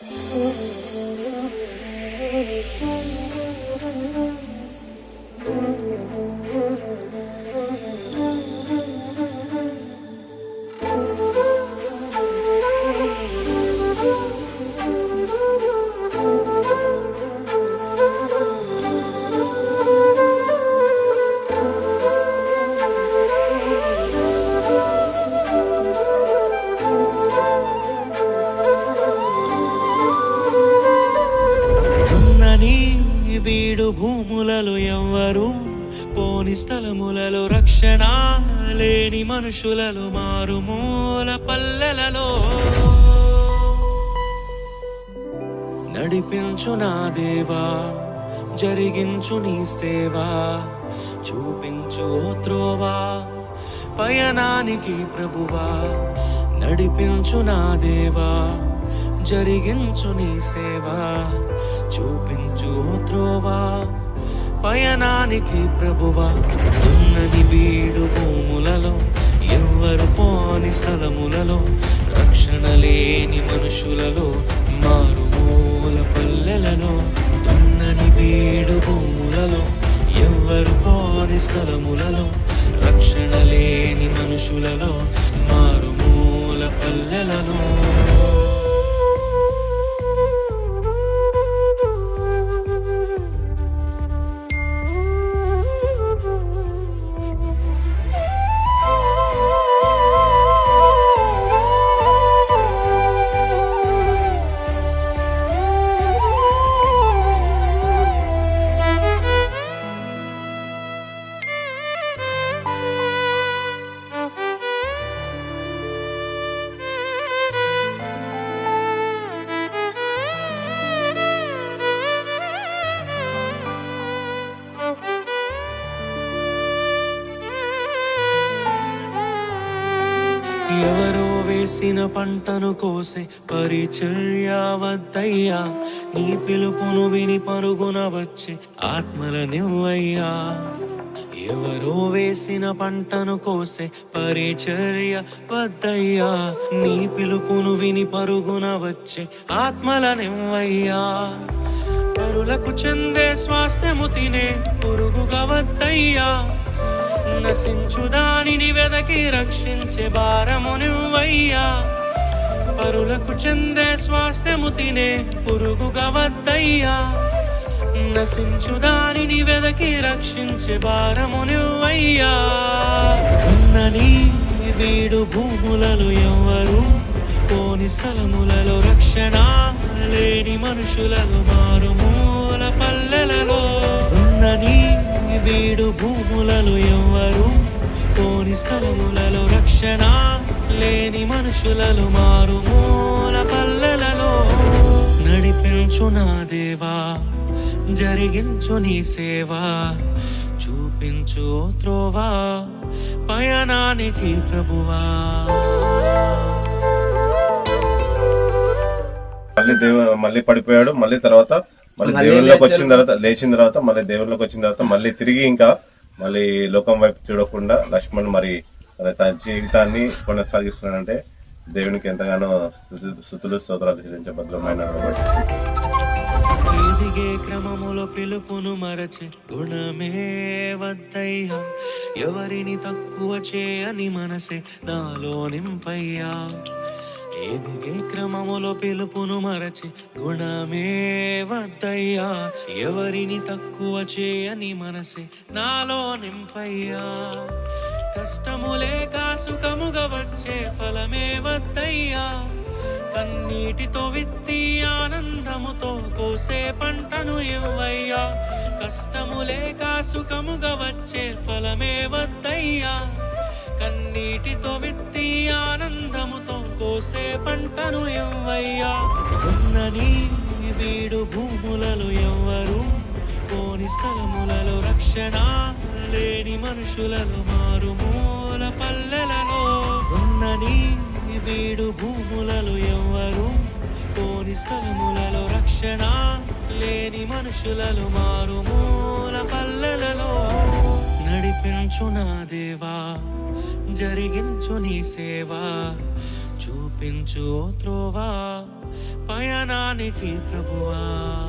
ఉన్నని పోని స్థలములలో రక్షణ లేని మనుషులలో మారుమూల పల్లెలలో. నడిపించు నా దేవా జరిగించు నీ సేవా చూపించు త్రోవా పయనానికి ప్రభువా నడిపించు నా దేవా జరిగించు నీ సేవా చూపించు త్రోవా. పయనానికి ప్రభువా. ఉన్నది బీడు భూములలో ఎవ్వరు పోని స్థలములలో రక్షణ లేని మనుషులలో మారుమూల పల్లెలలో ఉన్నది బీడు భూములలో ఎవ్వరు పోని స్థలములలో రక్షణ లేని మనుషులలో మారుమూల పల్లెలలో. వేసిన పంటను కోసే పరిచర్య వద్దయ్యా నీ పిలుపును విని పరుగున వచ్చే ఆత్మల నివ్వయ్యా ఎవరో వేసిన పంటను కోసే పరిచర్య వద్దయ్యా నీ పిలుపును విని పరుగున వచ్చే ఆత్మల నివ్వయ్యా పరులకు చెందే స్వాస్థ్యము తినే పురుగుగా వద్దయ్యా. నశించు దానిని వెదకి రక్షించే భారము నువ్వయ్యా. పరులకు చెందే స్వాస్థ్యము తినే పురుగుగా వద్దయ్యా. నశించు దానిని వెదకి రక్షించే భారము నువ్వయ్యా. ఉన్నని వీడు భూములలో ఎవ్వరు పోని స్థలములలో రక్షణ లేని మనుషులలో మారుము. భూములలో ఎవ్వరు పోని స్థలములలో రక్షణ లేని మనుషులలో మారుమూల పల్లెలలో. నడిపించు నా దేవా జరిగించు నీ సేవా చూపించు త్రోవా పయనానికి ప్రభువా. మళ్ళీ దేవు మళ్ళీ పడిపోయాడు మళ్ళీ తర్వాత మళ్ళీ దేవుళ్ళలోకి వచ్చిన తర్వాత లేచిన తర్వాత మళ్ళీ దేవుళ్ళలోకి వచ్చిన తర్వాత మళ్ళీ తిరిగి ఇంకా మళ్ళీ లోకం వైపు చూడకుండా లక్ష్మణ్ మరి తన జీవితాన్ని కొనసాగిస్తున్నాడంటే దేవునికి ఎంతగానో స్థుతులు స్తోత్రాలు చెల్లించే భద్రమైన ఎదిగే క్రమములో పిలుపును మరచే గుణమే వద్దయ్యా. ఎవరిని తక్కువ చేయని మనసే నాలో నింపయ్యా. ఎదిగే క్రమములో పిలుపును మరచి గుణమే వద్దయ్యా ఎవరిని తక్కువ చేయని మనసే నాలో నింపయ్యా. కష్టములే కాసుకముగా వచ్చే ఫలమే వద్దయ్యా. కన్నీటితో విత్తి ఆనందముతో కోసే పంటను ఇవ్వయ్యా. కష్టములే కాసుకముగా వచ్చే ఫలమే వద్దయ్యా. కన్నీటితో విత్తి ఆనందముతో కోసే పంటను ఎవ్వయ్యా. ఉన్నని వీడు భూములలో ఎవ్వరు పోని స్థలములలో రక్షణ లేని మనుషులలో మారుమూల పల్లెలలో. ఉన్నని వీడు భూములలో ఎవ్వరు పోని స్థలములలో రక్షణ లేని మనుషులలో మారుమూల పల్లెలలో. జరిగించు నా దేవా? జరిగించు నీ సేవా. చూపించు త్రోవా. పయనానికి ప్రభువా.